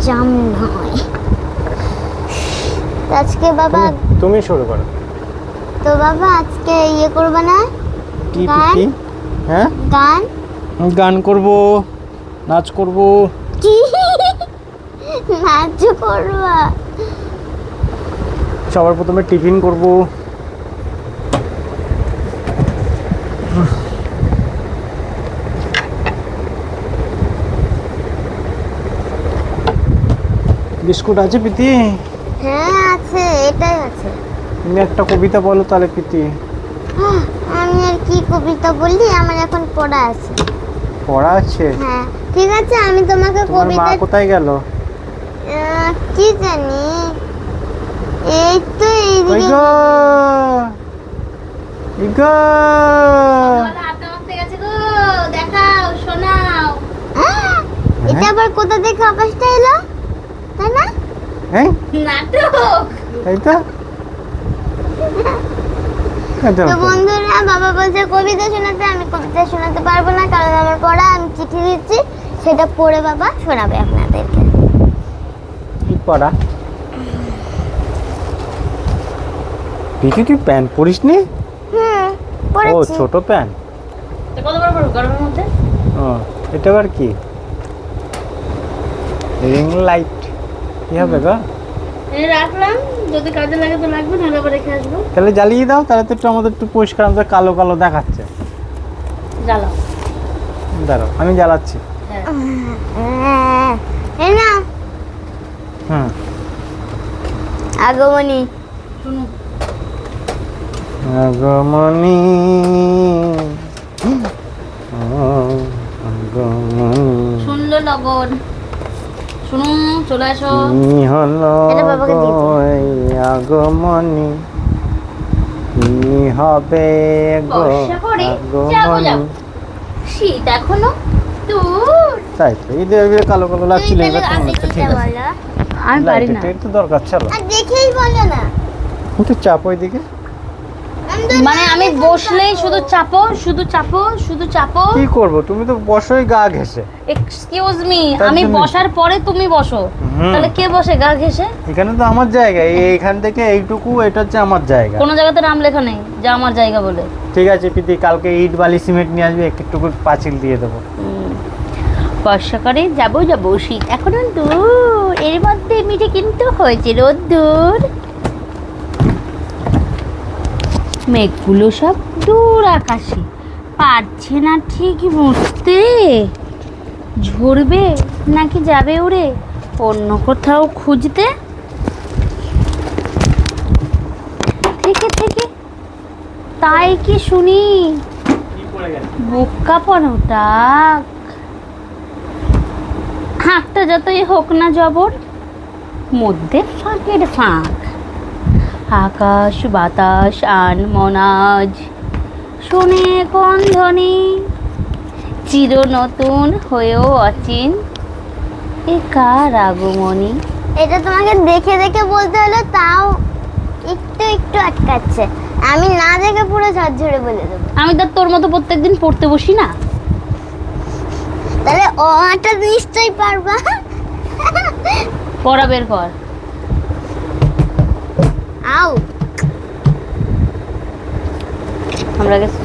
জাম নয়। আজকে বাবা তুমি- শুরু করো। তো বাবা আজকে ইয়ে করবে না? কি কি? হ্যাঁ? গান? গান করব নাচ করব। কি? নাচ করবা? সবার প্রথমে টিফিন করব। বিস্কুট আছে প্রীতি? হ্যাঁ আছে এটাই আছে। তুমি একটা কবিতা বলো তাহলে প্রীতি। আমি আর কি কবিতা বললি? আমার এখন পড়া আছে। পড়া আছে? হ্যাঁ ঠিক আছে আমি তোমাকে তোমার মা কবিতা কোথায় গেল? আহ, কি জানি? এই তো এইদিকে গো! ওই গো! দেখাও শোনাও। এটা আবার কোথা থেকে আকাশটা এলো? তাই না? হ্যাঁ? নাটক। তাই তো? তো তো। বন্ধুরা বাবা বলছে কবিতা শোনাতে আমি কবিতা শোনাতে পারব না কারণ আমার পড়া আমি চিঠি দিচ্ছি। সেটা পড়ে বাবা শোনাবে আপনাদেরকে। কি পড়া? তুই প্যান্ট পরিস নি হুম ও ছোট প্যান্ট। কত বড় বড় গরমের মধ্যে? ও এটা আবার কি? Ring light. কি হবে গো? এই রাখলাম। যদি কাজে লাগে তো লাগবে না আবার রেখে আসব। তাহলে জ্বালিয়ে দাও তাহলে তো একটু আমাদের একটু পরিষ্কার আমাদের কালো কালো দেখাচ্ছে। জ্বালাও। দাঁড়াও আমি জ্বালাচ্ছি। হ্যাঁ। হ্যাঁ, এই না। হুম। আগমনী। আগমনী আগমনী। শুনলো লগন শুনুন চলে আসো। হলো আগমনী? হবে গো বর্ষা পড়ে? যাব আগমনী? শীত এখনও? তাই তো এই যে কালো কালো লাগছিল এবার কেমন লাগছে ঠিক আছে। আমি পারি না। তো দরকার চলো। দেখেই বলো না। একটু চাপ ওইদিকে। মানে আমি বসলেই শুধু চাপো শুধু চাপো শুধু চাপো। কি করব? তুমি তো বসোই গা ঘেসে এক্সকিউজ মি আমি বসার পরে তুমি বসো। তাহলে কে বসে গা ঘেসে এখানে তো আমার জায়গা। এই এইখান থেকে এইটুকু এটা হচ্ছে আমার জায়গা। কোনো জায়গাতে নাম লেখা নেই যা আমার জায়গা বলে। ঠিক আছে প্রীতি কালকে ইট বালি সিমেন্ট নিয়ে আসবে একটু একটু পাঁচিল দিয়ে দেবো। বর্ষাকালে যাব যাব শীত। এখনও দূর এর মধ্যে মিঠে কিন্তু হয়েছে রোদ্দুর। মেঘগুলো সব দূর আকাশে। পারছে না ঠিক বুঝতে ঝরবে নাকি যাবে উড়ে অন্য কোথাও খুঁজতে? থেকে থেকে। তাই কি শুনি? বুক ডাক। হাঁকটা যতই হোক না জবর। মধ্যে ফাঁকের ফাঁক। আকাশ বাতাস আন মনাজ। শুনে কোন ধ্বনি চির নতুন হয়েও অচিন। এ কার আগমনী? এটা তোমাকে দেখে দেখে বলতে হলো তাও একটু একটু আটকাচ্ছে। আমি না দেখে পুরো ঝরঝরে বলে দেবো। আমি তো তোর মতো প্রত্যেকদিন পড়তে বসি না। তাহলে অটা নিশ্চয়ই পারবা। পড়া বের কর। আউ। আমরা গেছি।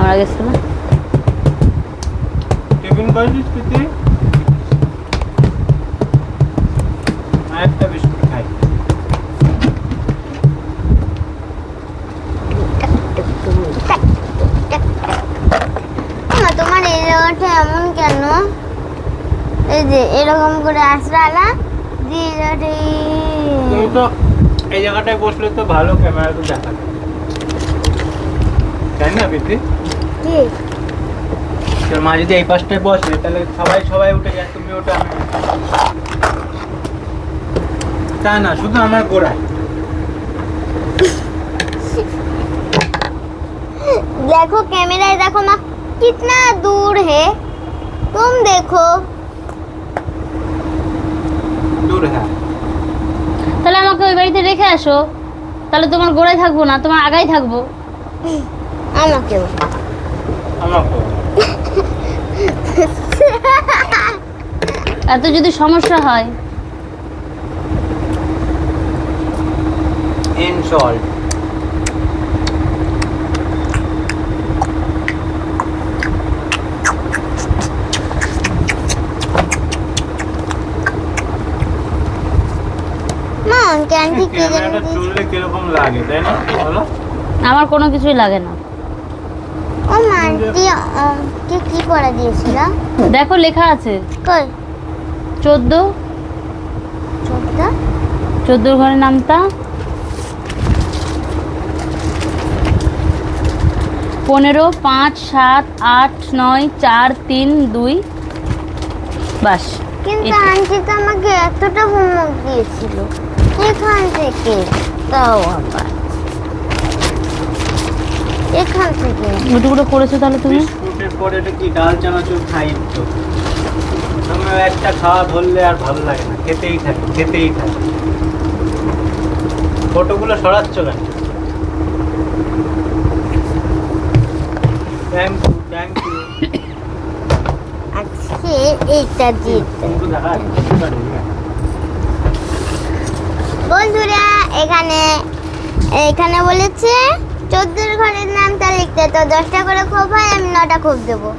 আমরা গেছিলাম টিফিন করেছিস প্রীতি একটা বিস্কুট খাই। তোমার এই জায়গাটা এমন কেন? এই যে এরকম করে আসরালা দিয়ে তো এই জায়গাটায় বসলে তো ভালো ক্যামেরা তো দেখা যায় তাই না প্রীতি কি? তোর মা যদি এই পাশটায় বসে তাহলে সবাই সবাই উঠে যায় তুমি ওটা আমি তা না শুধু আমার গোড়ায় देखो कैमरा देखो ना कितना दूर है तुम देखो দূর হ্যাঁ তাহলে আমাকে ওই বাড়িতে রেখে আসো। তাহলে তোমার গোড়ায় থাকব না তোমার আগাই থাকব। আমাকেও আমাকে। এত যদি সমস্যা হয়। ইনসল্ট মা ক্যান্ডি জানি ক্যামেরাটা কীরকম লাগে তাই না? বলো। আমার কোনো কিছুই লাগে না। ও আন্টি কে কি পড়া দিয়েছিল? দেখো লেখা আছে। কই? চোদ্দ। চোদ্দা? চোদ্দোর ঘরের নামটা। পনেরো পাঁচ সাত আট নয় চার তিন দুই। বাস কিন্তু। আন্টি তো আমাকে এতটা হোমওয়ার্ক দিয়েছিল। এখান থেকে তাও আবার এখান থেকে ওটুকুলো করেছ তাহলে তুমি? বিস্কুটের পরে এটা কি? ডাল চানাচুর খাই তো। তুমি একটা খাওয়া ধরলে আর ভালো লাগে না। খেতেই থাকে খেতেই থাকে। ফটোগুলো সরাচ্ছ কেন? থ্যাংক ইউ থ্যাংক ইউ আজকে এইটা দিতে বন্ধুরা এখানে এখানে বলেছে চোদ্দোর ঘরের নামটা লিখতে তো দশটা করে খোপ হয় আমি নটা খোপ দেবো।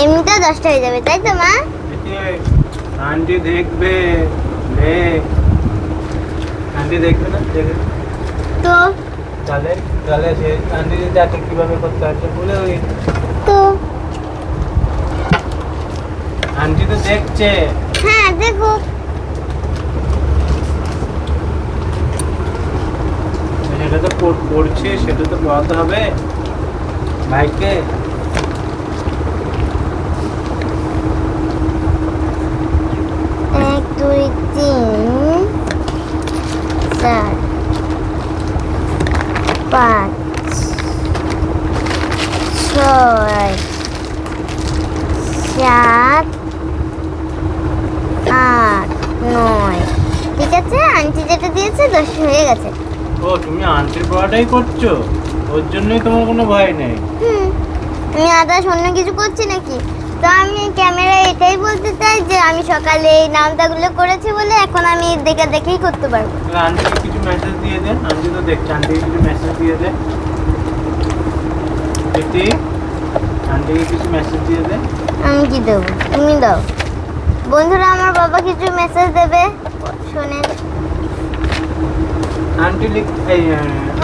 এমনিতে দশটা হয়ে যাবে তাই তো মা? আন্টি দেখবে দেখ আন্টি দেখবে না? দেখবে তো? তাহলে তাহলে সে আন্টি দেখে কীভাবে করতে হচ্ছে বলে ওই। তো? আন্টি তো দেখছে। হ্যাঁ দেখো পড়- পড়ছে সেটা তো পড়াতে হবে। ভাইকে। পাঁচ, ছয় আট, নয়। ঠিক আছে? আন্টি যেটা দিয়েছে, দশ হয়ে গেছে। ও তুমি আন্টির পড়াটাই করছ? ওর জন্যই তোমার কোনো ভয় নেই। হুম আমি আদার্স অন্য কিছু করছি নাকি? তো আমি ক্যামেরায় এটাই বলতে চাই যে আমি সকালে এই নামটাগুলো করেছি বলে এখন আমি দেখে দেখেই করতে পারব। আন্টিকে কিছু মেসেজ দিয়ে দে। আন্টি তো দেখছে আন্টিকে কিছু মেসেজ দিয়ে দে। প্রীতি আন্টিকে কিছু মেসেজ দিয়ে দে। আমি কি দেবো? তুমি দাও। বন্ধুরা আমার বাবা কিছু মেসেজ দেবে? শোনেন। আন্টি লিখ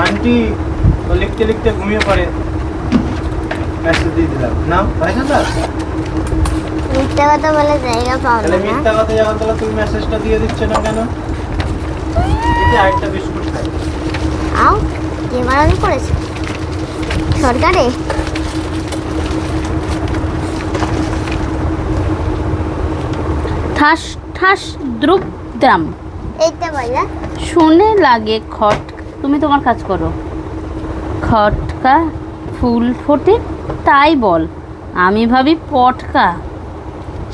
আন্টি লিখতে লিখতে ঘুমিয়ে পড়ে। মেসেজ দিয়ে দিলাম। না পয়সা তো মিথ্যা কথা বলে জায়গা পাও তাহলে না। মিথ্যা কথা যখন তাহলে তুমি মেসেজটা দিয়ে দিচ্ছ না কেন? যে আরেকটা বিস্কুট খাই। আও কে বারণ করেছে। সরকারে? ঠাস ঠাস দ্রুপ দ্রাম। এইটা শুনে লাগে খট, তুমি তোমার কাজ করো। খটকা ফুল ফোটে, তাই বল। আমি ভাবি পটকা।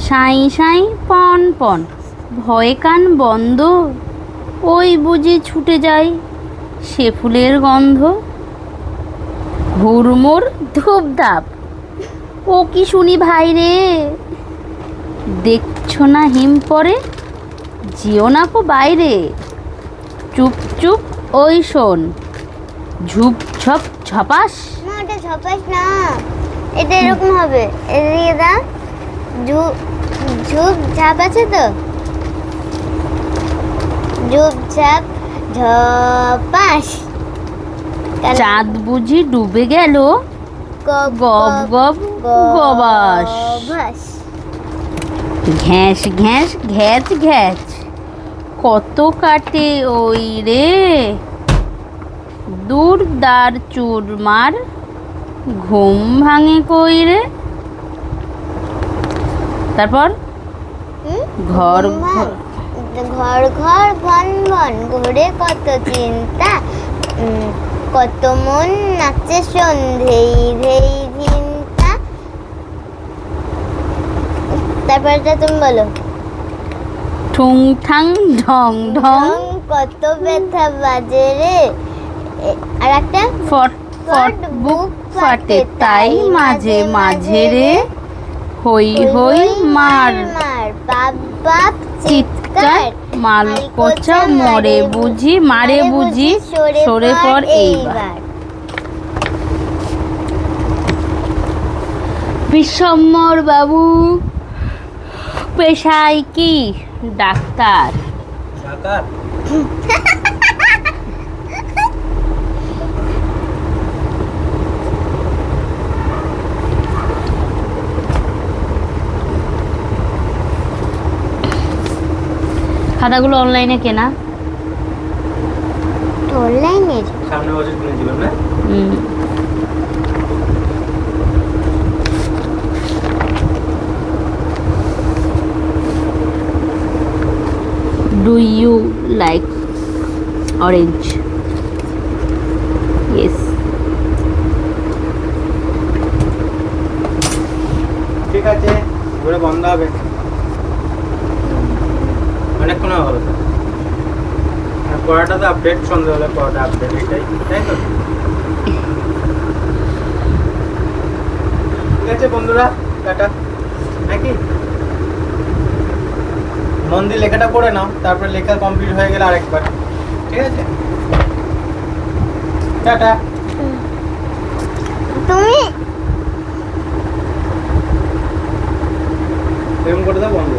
সাই সাই পন পন, ভয়ে কান বন্ধ। ওই বুঝি ছুটে যায় সে ফুলের গন্ধ। হুড়মুড় ধূপধাপ, ও কি শুনি ভাই রে দেখছ না হিম পরে? যেও না কো বাইরে। চুপ চুপ ওই শোন। ঝুপ ঝপ ঝপাস। না ওটা ঝপাস না। এটা এরকম হবে। এদিকে দা ঝুপ ঝুপ ঝাপ আছে তো? ঝুপ ঝাপ ঝপাস? চাঁদ বুঝি ডুবে গেল। গব গব গব গবাস গবাস ঘ্যাস ঘ্যাস ঘ্যাচ ঘ্যাচ। কত কাটে ওই রে? দূর দার চুরমার ঘুম ভাঙে কই রে? তারপর? ঘর। ঘর। ঘর ঘন ঘন ঘরে কত চিন্তা কত মন নাচে সন্ধেই ধেই চিন্তা তারপরটা তুমি বলো। ঠুং ঠাং ঢং। ঢং কত ব্যথা বাজে রে। আর একটা? ফট ফট বুক ফাটে তাই মাঝে মাঝে রে। হই হই মার। বাপ বাপ চিৎকার মালকোচা মরে বুঝি মারে বুঝি সরে পর এইবার। বিশ্বম্বর বাবু পেশায় কি? ডাক্তার। খাতাগুলো অনলাইনে কেনা। অনলাইনের সামনে বছর কিনেছিলাম না হুম। Do you like orange? Yes. ঠিক আছে, ঘুরে বন্ধ হবে। অনেকক্ষণ তো। আর পড়াটা তো আপডেট সন্ধ্যে হলে পড়াটা আপডেট এটাই। তাই তো? ঠিক আছে বন্ধুরা, টাটা। নাকি? মন দিয়ে লেখাটা করে নাও তারপরে লেখা কমপ্লিট হয়ে গেলে আরেকবার। ঠিক আছে? টাটা। তুমি? এরকম করে দাও বন্ধ